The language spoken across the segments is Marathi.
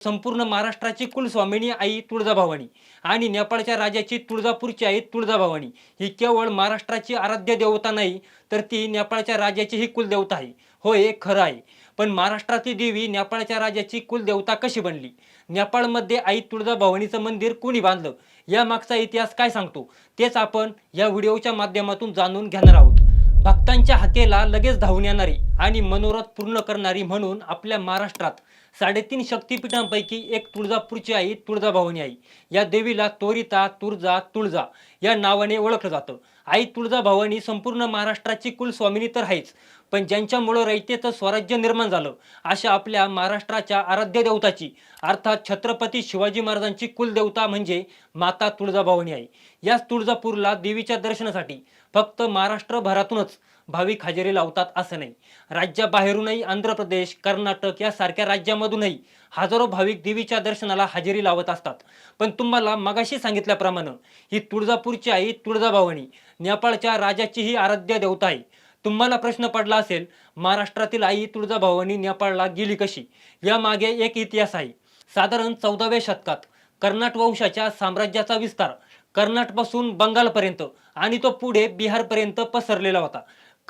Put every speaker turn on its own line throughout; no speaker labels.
संपूर्ण महाराष्ट्राची कुलस्वामिनी आई तुळजाभवानी आणि नेपाळच्या राजाची तुळजापूरची आई तुळजाभवानी. ही केवळ महाराष्ट्राची आराध्य देवता नाही तर ती नेपाळच्या राजाची ही कुलदेवता आहे. हो हे खरं आहे. पण महाराष्ट्रातील देवी नेपाळच्या राजाची कुलदेवता कशी बनली? नेपाळमध्ये आई तुळजाभवानीचं मंदिर कोणी बांधलं? या मागचा इतिहास काय सांगतो? तेच आपण या व्हिडिओच्या माध्यमातून जाणून घेणार आहोत. भक्तांच्या हाकेला लगेच धावून येणारी आणि मनोरथ पूर्ण करणारी म्हणून आपल्या महाराष्ट्रात साडेतीन शक्तिपीठांपैकी एक तुळजापूरची आई तुळजाभवानी आई. या देवीला तोरिता तुळजा तुळजा या नावाने ओळखलं जातं. आई तुळजाभवानी संपूर्ण महाराष्ट्राची कुलस्वामिनी तर आहेच पण ज्यांच्यामुळं रयतेचं स्वराज्य निर्माण झालं अशा आपल्या महाराष्ट्राच्या आराध्य देवताची अर्थात छत्रपती शिवाजी महाराजांची कुलदेवता म्हणजे माता तुळजाभवानी आहे याच तुळजापूरला देवीच्या दर्शनासाठी फक्त महाराष्ट्रभरातूनच भाविक हजेरी लावतात असं नाही. राज्याबाहेरूनही आंध्र प्रदेश कर्नाटक यासारख्या राज्यामधूनही हजारो भाविक देवीच्या दर्शनाला हजेरी लावत असतात. पण तुम्हाला मगाशी सांगितल्याप्रमाणे ही तुळजापूरची आई तुळजाभवानी नेपाळच्या राजाची ही आराध्य देवता आहे. तुम्हाला प्रश्न पडला असेल महाराष्ट्रातील आई तुळजाभवानी नेपाळला गेली कशी? यामागे एक इतिहास आहे. साधारण चौदाव्या शतकात कर्नाट वंशाच्या साम्राज्याचा विस्तार कर्नाटपासून बंगालपर्यंत आणि तो पुढे बिहारपर्यंत पसरलेला होता.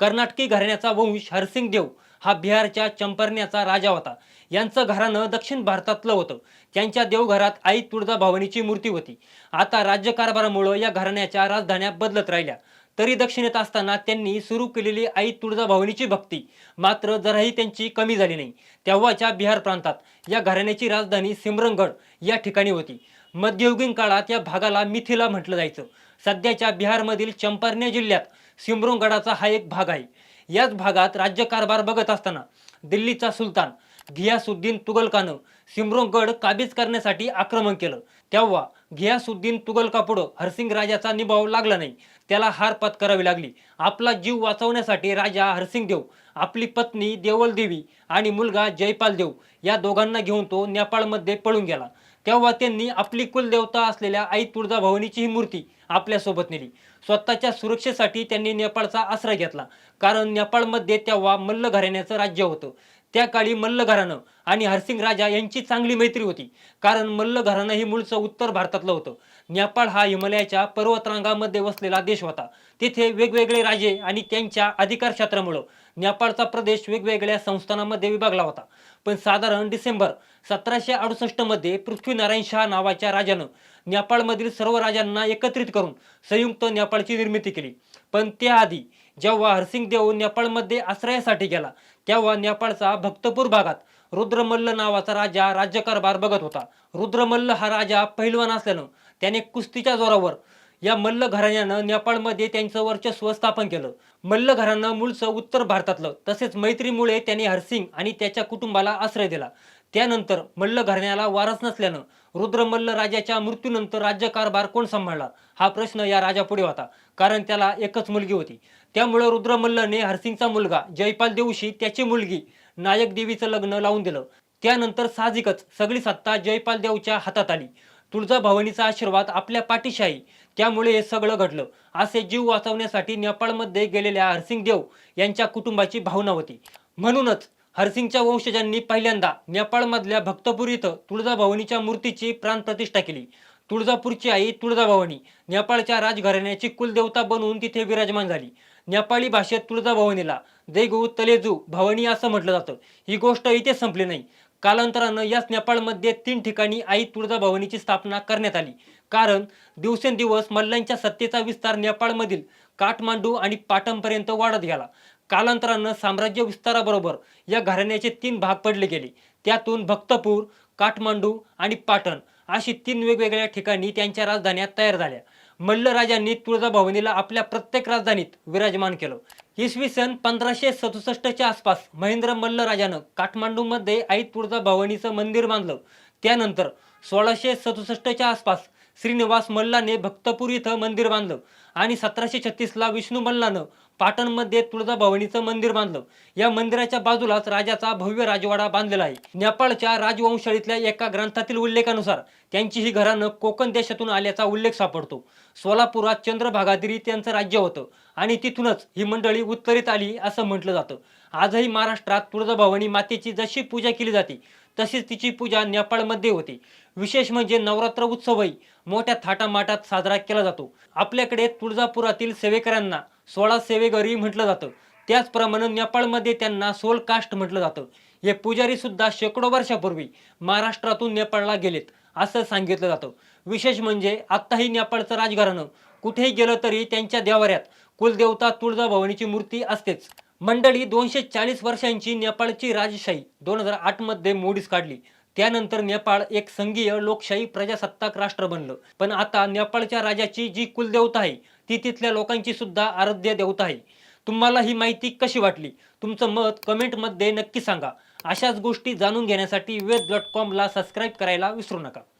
कर्नाटकी घराण्याचा वंश हरसिंग देव हा बिहारच्या चंपरण्याचा राजा होता. यांचं घराणं दक्षिण भारतातलं होतं. त्यांच्या देवघरात आई तुळजाभवानीची मूर्ती होती. आता राज्यकारभारामुळं या घराण्याच्या राजधान्या बदलत राहिल्या. तरी दक्षिणेत असताना त्यांनी सुरू केलेली आई तुळजाभवानीची भक्ती मात्र जराही त्यांची कमी झाली नाही. तेव्हाच्या बिहार प्रांतात या घराण्याची राजधानी सिमरनगड या ठिकाणी होती. मध्ययुगीन काळात या भागाला मिथिला म्हटलं जायचं. सध्याच्या बिहारमधील चंपारण्य जिल्ह्यात सिमरोंगडाचा हा एक भाग आहे. याच भागात राज्यकारभार बघत असताना दिल्लीचा सुलतान घियासुद्दीन तुगलकानं सिमरोंगड काबीज करण्यासाठी आक्रमण केलं. तेव्हा घियासुद्दीन तुगलकापुढं हरसिंग राजाचा निभाव लागला नाही. त्याला हार पत्करावी लागली. आपला जीव वाचवण्यासाठी राजा हरसिंग देव आपली पत्नी देवल देवी आणि मुलगा जयपाल देव या दोघांना घेऊन तो नेपाळमध्ये पळून गेला. तेव्हा त्यांनी आपली कुलदेवता असलेल्या आई तुळजाभवानीची ही मूर्ती आपल्यासोबत नेली. स्वतःच्या सुरक्षेसाठी त्यांनी नेपाळचा आश्रय घेतला. कारण नेपाळमध्ये तेव्हा मल्ल घराण्याचं राज्य होतं. त्या काळी मल्ल घराणं आणि हरसिंग राजा यांची चांगली मैत्री होती. कारण मल्ल घराणं मूळचं उत्तर भारतातलं होतं. नेपाळ हा हिमालयाच्या पर्वतरांगामध्ये वसलेला देश होता. तिथे वेगवेगळे राजे आणि त्यांच्या अधिकार क्षेत्रामुळं नेपाळचा प्रदेश वेगवेगळ्या संस्थानामध्ये विभागला होता. पण साधारण डिसेंबर सतराशे अडुसष्टमध्ये पृथ्वीनारायण शाह नावाच्या राजानं नेपाळमधील सर्व राजांना एकत्रित करून संयुक्त नेपाळची निर्मिती केली. पण त्याआधी जेव्हा हरसिंग देव नेपाळमध्ये आश्रयासाठी गेला तेव्हा नेपाळचा भक्तपूर भागात रुद्रमल्ल नावाचा राजा राज्यकारभार बघत होता. रुद्रमल्ल हा राजा पहिलवान असल्यानं त्याने कुस्तीच्या जोरावर या मल्ल घराण्यानं नेपाळमध्ये त्यांचं वर्चस्व स्थापन केलं. मल्ल घराणं मूळचं उत्तर भारतातलं. तसेच मैत्रीमुळे त्यांनी हरसिंग आणि त्याच्या कुटुंबाला आश्रय दिला. त्यानंतर मल्ल घराण्याला वारस नसल्यानं रुद्रमल्ल राजाच्या मृत्यूनंतर राज्यकारभार कोण सांभाळला? हा प्रश्न या राजापुढे होता. कारण त्याला एकच मुलगी होती. त्यामुळे रुद्रमल्लने हरसिंगचा मुलगा जयपाल देऊशी त्याची मुलगी नायक देवीचं लग्न लावून दिलं. त्यानंतर साहजिकच सगळी सत्ता जयपाल देवच्या हातात आली. तुळजाभवानीचा आशीर्वाद आपल्या पाठीशाही. त्यामुळे हे सगळं घडलं. असे जीव वाचवण्यासाठी नेपाळमध्ये गेलेल्या हरसिंग देव यांच्या कुटुंबाची भावना होती. म्हणूनच हरसिंगच्या वंशजांनी पहिल्यांदा नेपाळमधल्या भक्तपूर इथं तुळजाभवानीच्या मूर्तीची प्राणप्रतिष्ठा केली. तुळजापूरची आई तुळजाभवानी नेपाळच्या राजघराण्याची कुलदेवता बनवून तिथे विराजमान झाली. नेपाळी भाषेत तुळजाभवानीला देगू तलेजू भवानी असं म्हटलं जातं. ही गोष्ट इथे संपली नाही. कालांतरानं याच नेपाळमध्ये तीन ठिकाणी आई तुळजाभवानीची स्थापना करण्यात आली. कारण दिवसेंदिवस मल्लांच्या सत्तेचा विस्तार नेपाळमधील काठमांडू आणि पाटणपर्यंत वाढत गेला. कालांतरानं साम्राज्य विस्ताराबरोबर या घराण्याचे तीन भाग पडले गेले. त्यातून भक्तपूर काठमांडू आणि पाटण अशी तीन वेगवेगळ्या ठिकाणी त्यांच्या राजधान्या तयार झाल्या. मल्ल राजांनी तुळजाभवानीला आपल्या प्रत्येक राजधानीत विराजमान केलं. इसवी सन पंधराशे सदुसष्टच्या आसपास महेंद्र मल्ल राजानं काठमांडूमध्ये आई तुळजाभवानीचं मंदिर बांधलं. त्यानंतर सोळाशे सदुसष्टच्या आसपास श्रीनिवास मल्लाने भक्तपूर इथं मंदिर बांधलं आणि सतराशे छत्तीसला विष्णू मल्लानं पाटणमध्ये तुळजाभवानीचं मंदिर बांधलं. या मंदिराच्या बाजूलाच राजाचा भव्य राजवाडा बांधलेला आहे. नेपाळच्या राजवंशाळीतल्या एका ग्रंथातील उल्लेखानुसार त्यांची ही घरानं कोकण देशातून आल्याचा उल्लेख सापडतो. सोलापुरात चंद्रभागादिरी त्यांचं राज्य होतं आणि तिथूनच ही मंडळी उत्तरेत आली असं म्हटलं जातं. आजही महाराष्ट्रात तुळजाभवानी मातेची जशी पूजा केली जाते तशीच तिची पूजा नेपाळमध्ये होते. विशेष म्हणजे नवरात्र उत्सवही मोठ्या थाटामाटात साजरा केला जातो. आपल्याकडे तुळजापुरातील सेवेकऱ्यांना सोळा सेवेकरी म्हटलं जातं. त्याचप्रमाणे नेपाळमध्ये त्यांना सोल कास्ट म्हटलं जातं. हे पुजारी सुद्धा शेकडो वर्षापूर्वी महाराष्ट्रातून नेपाळला गेलेत असं सांगितलं जातं. विशेष म्हणजे आत्ताही नेपाळचं राजघराणं कुठेही गेलं तरी त्यांच्या देवाऱ्यात कुलदेवता तुळजाभवानीची मूर्ती असतेच. मंडळी दोनशे चाळीस वर्षांची नेपाळची राजशाही दोन हजार आठमध्ये मोडीस काढली. त्यानंतर नेपाळ एक संघीय लोकशाही प्रजासत्ताक राष्ट्र बनलं. पण आता नेपाळच्या राजाची जी कुलदेवता आहे ती तिथल्या लोकांची सुद्धा आराध्य देवता आहे. तुम्हाला ही माहिती कशी वाटली? तुमचं मत कमेंटमध्ये नक्की सांगा. अशाच गोष्टी जाणून घेण्यासाठी वेद डॉट कॉमला सबस्क्राईब करायला विसरू नका.